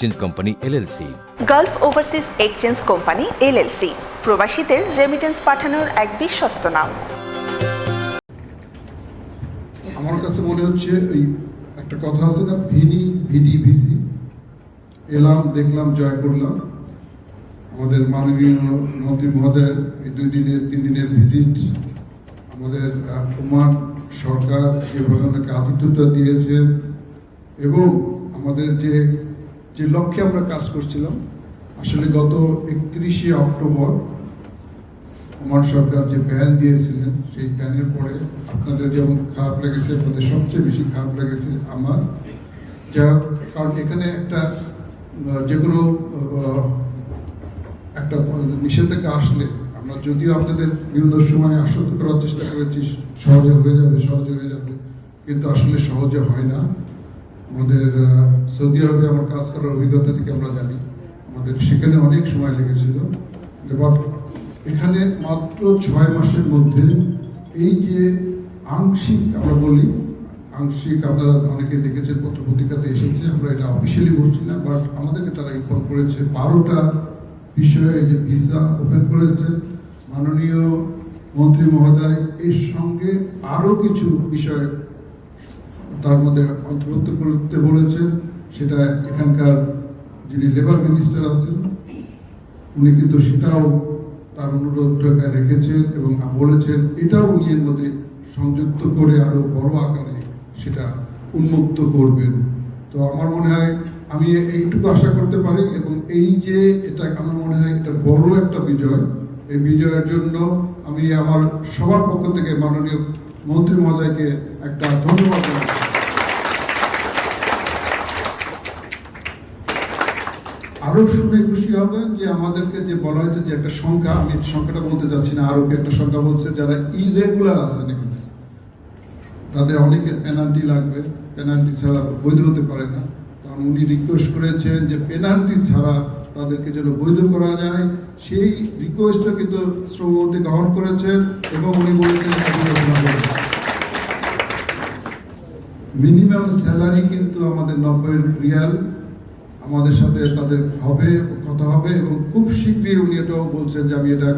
Change company LLC Gulf overseas exchange company LLC প্রবাসীদের remittance পাঠানোর এক বিশ্বস্ত নাম। আমার কাছে মনে হচ্ছে ওই একটা কথা আছে না ভিনি ভিডি ভিসি এলাম দেখলাম জয় করলাম। আমাদের মাননীয় মন্ত্রী মহোদয়ের এই দুই দিনের তিন দিনের ভিজিট আমাদের ওমান সরকার যেভাবে ওনাকে আতিথ্যতা দিয়েছেন এবং আমাদের যে যে লক্ষ্যে আমরা কাজ করছিলাম, আসলে গত একত্রিশে অক্টোবর ওমান সরকার যে প্যান দিয়েছিলেন, সেই প্যানের পরে আপনাদের যেমন খারাপ লেগেছে, আপনাদের সবচেয়ে বেশি খারাপ লেগেছে আমার। যা কারণ এখানে একটা যে কোনো একটা নিষেধাজ্ঞা আসলে, আমরা যদিও আপনাদের বিভিন্ন সময় আশ্বস্ত করার চেষ্টা করেছি, সহজে হয়ে যাবে, সহজে হয়ে যাবে, কিন্তু আসলে সহজে হয় না। আমাদের সৌদি আরবে আমার কাজ করার অভিজ্ঞতা থেকে আমরা জানি। আমাদের সেখানে অনেক সময় লেগেছিল। এবার এখানে মাত্র ছয় মাসের মধ্যে এই যে আংশিক আমরা বলি, আংশিক আপনারা অনেকে দেখেছেন পত্র পত্রিকাতে এসেছে, আমরা এটা অফিসিয়ালি বলছি না বাট আমাদেরকে তারা ইনফর্ম করেছে। বারোটা বিষয়ে যে ভিসা ওপেন করেছেন মাননীয় মন্ত্রী মহোদয়, এর সঙ্গে আরও কিছু বিষয় তার মধ্যে অন্তর্ভুক্ত করতে বলেছেন, সেটা এখানকার যিনি লেবার মিনিস্টার আছেন, উনি কিন্তু সেটাও তার অনুরোধটা রেখেছেন এবং বলেছেন, এটাও উনি এর মধ্যে সংযুক্ত করে আরও বড় আকারে সেটা উন্মুক্ত করবেন। তো আমার মনে হয়, আমি এইটুকু আশা করতে পারি এবং এই যে এটা আমার মনে হয় এটা বড় একটা বিজয়, এই বিজয়ের জন্য আমি আমার সবার পক্ষ থেকে মাননীয় মন্ত্রী মহোদয়কে একটা ধন্যবাদ জানাচ্ছি। আরও শুনে খুশি হবেন যে আমাদেরকে যে বলা হয়েছে যে একটা সংখ্যা, আমি সংখ্যাটা বলতে যাচ্ছি না আরও কি একটা সংখ্যা বলছে যারা ইরেগুলার আছেন এখানে। তাদের অনেকের পেনাল্টি লাগবে পেনাল্টি ছাড়া বৈধ হতে পারে না। কারণ উনি রিকোয়েস্ট করেছেন যে পেনাল্টি ছাড়া তাদেরকে যেন বৈধ করা যায়। সেই রিকোয়েস্টটা কিন্তু শ্রমমন্ত্রী গ্রহণ করেছেন এবং উনি বলেছেন মিনিমাম স্যালারি কিন্তু আমাদের নব্বই রিয়াল আমাদের সাথে তাদের হবে, কথা হবে এবং খুব শীঘ্রই উনি এটাও বলছেন যে আমি এটা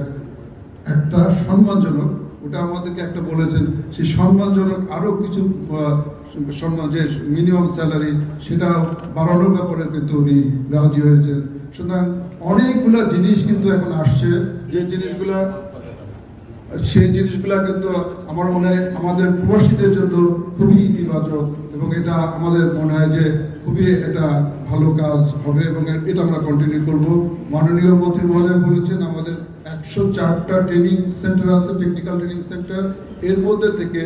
একটা সম্মানজনক, ওটা আমাদেরকে একটা বলেছেন, সেই সম্মানজনক আরও কিছু সম্মান, যে মিনিমাম স্যালারি সেটা বাড়ানোর ব্যাপারে কিন্তু উনি রাজি হয়েছেন। সুতরাং অনেকগুলো জিনিস কিন্তু এখন আসছে, যে জিনিসগুলা, সেই জিনিসগুলা কিন্তু আমার মনে হয় আমাদের প্রবাসীদের জন্য খুবই ইতিবাচক এবং এটা আমাদের মনে হয় যে খুবই এটা ভালো কাজ হবে এবং এটা আমরা কন্টিনিউ করব। মাননীয় মন্ত্রী মহোদয় বলেছেন, আমাদের একশো চারটা ট্রেনিং সেন্টার আছে টেকনিক্যাল ট্রেনিং সেন্টার এর মধ্যে থেকে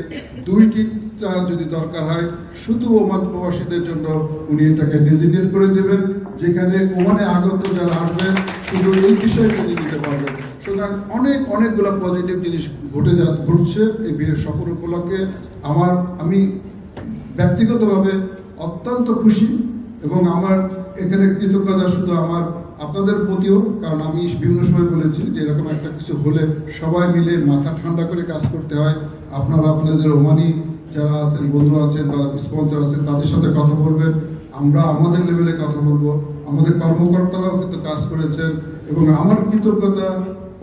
দুইটিটা যদি দরকার হয়, শুধু ওমান প্রবাসীদের জন্য উনি এটাকে ডেজিগনেট করে দেবেন, যেখানে ওমানে আগত যারা আসবেন শুধু এই বিষয়ে ট্রেনিং নিতে পারবেন। সুতরাং অনেক, অনেকগুলো পজিটিভ জিনিস ঘটে যা, ঘটছে এই বিয়ের সফর উপলক্ষে। আমার, আমি ব্যক্তিগতভাবে অত্যন্ত খুশি এবং আমার এখানে কৃতজ্ঞতা শুধু আমার আপনাদের প্রতিও, কারণ আমি বিভিন্ন সময় বলেছি যে এরকম একটা কিছু হলে সবাই মিলে মাথা ঠান্ডা করে কাজ করতে হয়। আপনারা আপনাদের ওমানি যারা আছেন বন্ধু আছেন বা স্পন্সর আছেন, তাদের সাথে কথা বলবেন। আমরা আমাদের লেভেলে কথা বলব। আমাদের কর্মকর্তারাও কিন্তু কাজ করেছেন এবং আমার কৃতজ্ঞতা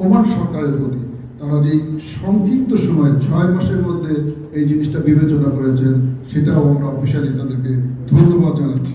ওমান সরকারের প্রতি। তারা যে সংক্ষিপ্ত সময়, ছয় মাসের মধ্যে এই জিনিসটা বিবেচনা করেছেন, সেটাও আমরা অফিসিয়ালি তাদেরকে ধন্যবাদ জানাচ্ছি।